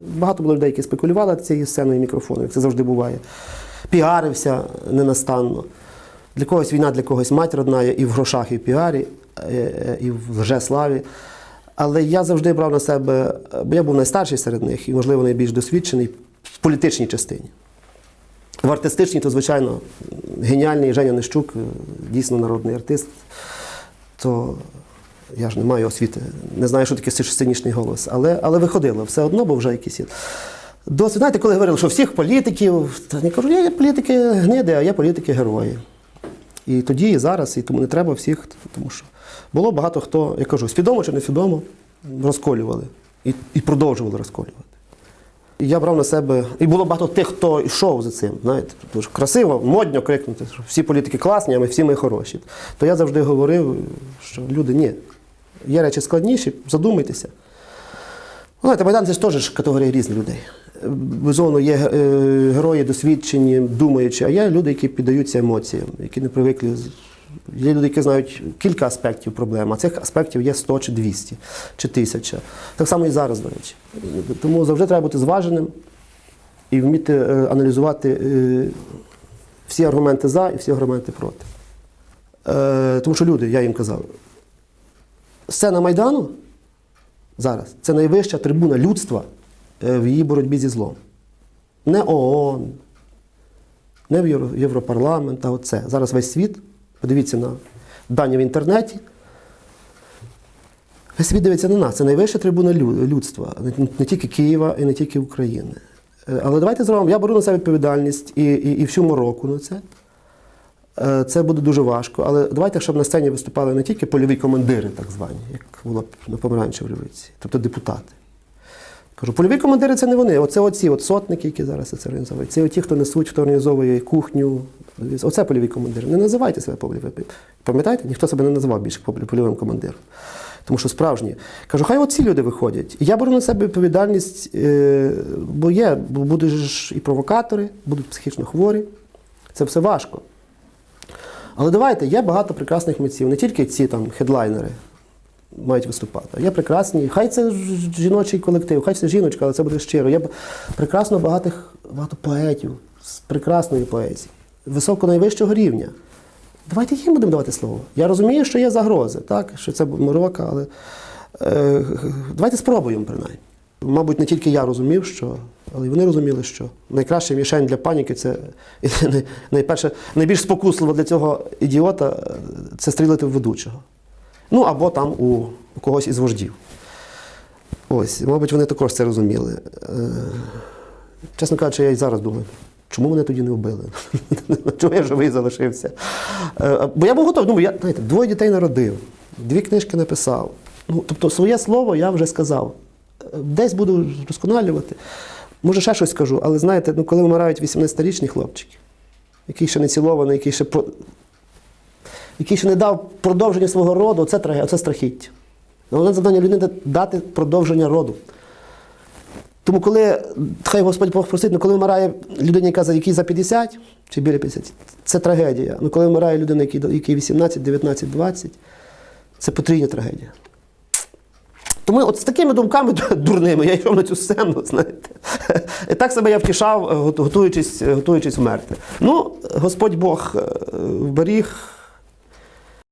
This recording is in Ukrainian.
Багато було людей, які спекулювали цією сценою мікрофону, як це завжди буває. Піарився ненастанно. Для когось війна, для когось мать родна, і в грошах, і в піарі, е, е, і в лжеславі. Але я завжди брав на себе, бо я був найстарший серед них і, можливо, найбільш досвідчений в політичній частині. В артистичній, то, звичайно, геніальний Женя Нещук, е, дійсно народний артист. То я ж не маю освіти, не знаю, що таке сценічний голос, але, але виходило все одно, бо вже якісь є. Досвід, знаєте, коли говорили, що всіх політиків, та я кажу, є політики гниди, а є політики герої. І тоді, і зараз, і тому не треба всіх, тому що було багато хто, я кажу, свідомо чи несвідомо розколювали і, і продовжували розколювати. І я брав на себе, і було багато тих, хто йшов за цим. Знаєте, тому красиво, модно крикнути, що всі політики класні, а ми всі ми хороші. То я завжди говорив, що люди, ні, є речі складніші, задумайтеся. Знаєте, Майдан це ж теж ж категорія різних людей. Безумовно, є е, герої досвідчені, думаючі, а є люди, які піддаються емоціям, які не привикли. Є люди, які знають кілька аспектів проблеми, а цих аспектів є 100 чи 200 чи 1000. Так само і зараз, до речі. Тому завжди треба бути зваженим і вміти е, аналізувати е, всі аргументи за і всі аргументи проти. Тому що люди, я їм казав, сцена Майдану зараз це найвища трибуна людства е, в її боротьбі зі злом. Не ООН, не в Європарламент, а оце. Зараз весь світ, подивіться на дані в інтернеті. Весь світ дивиться на нас. Це найвища трибуна людства, не, тільки Києва і не тільки України. Е, Але давайте зробимо, я беру на себе відповідальність і, і, і всю мороку на це. Е, Це буде дуже важко, але давайте, щоб на сцені виступали не тільки польові командири, так звані, як було на помаранчевій революції, тобто депутати. Кажу, польові командири це не вони. Оце оці от сотники, які зараз це організовують. Це ті, хто несуть, хто організовує кухню. Оце польові командири. Не називайте себе польовими. Пам'ятаєте? Ніхто себе не називав більше польовим командиром. Тому що справжні. Кажу, хай оці люди виходять. І я беру на себе відповідальність, е, бо є, бо будуть ж і провокатори, будуть психічно хворі. Це все важко. Але давайте, є багато прекрасних митців, не тільки ці там хедлайнери мають виступати. Є прекрасні, хай це жіночий колектив, хай це жіночка, але це буде щиро. Є прекрасно багатих, багато поетів з прекрасної поезії, високо найвищого рівня. Давайте їм будемо давати слово. Я розумію, що є загрози, так? що це морока, але е, давайте спробуємо принаймні. Мабуть, не тільки я розумів, що, але й вони розуміли, що найкраща мішень для паніки це найперше, найбільш спокусливо для цього ідіота е, це стрілити в ведучого. Ну або там у, когось із вождів. Ось, мабуть, вони також це розуміли. Е, чесно кажучи, я і зараз думаю, чому мене тоді не вбили? Чому я живий залишився? Е, бо я був готовий. Ну, я, знаєте, двоє дітей народив, дві книжки написав. Ну, тобто, своє слово я вже сказав. Десь буду розконалювати. Може, ще щось скажу, але знаєте, ну, коли вмирають 18-річні хлопчики, який ще не цілований, який ще про- який ще не дав продовження свого роду, це, траге- це страхіття. Головне завдання людини дати продовження роду. Тому коли, хай Господь Бог простить, ну коли вмирає людина, яка за якій за 50 чи біля 50, це трагедія. Ну коли вмирає людина, якій 18, 19, 20, це потрійна трагедія. Тому от з такими думками дурними я йшов на цю сцену, знаєте. І так себе я втішав, готуючись, готуючись вмерти. Ну, Господь Бог е, вберіг,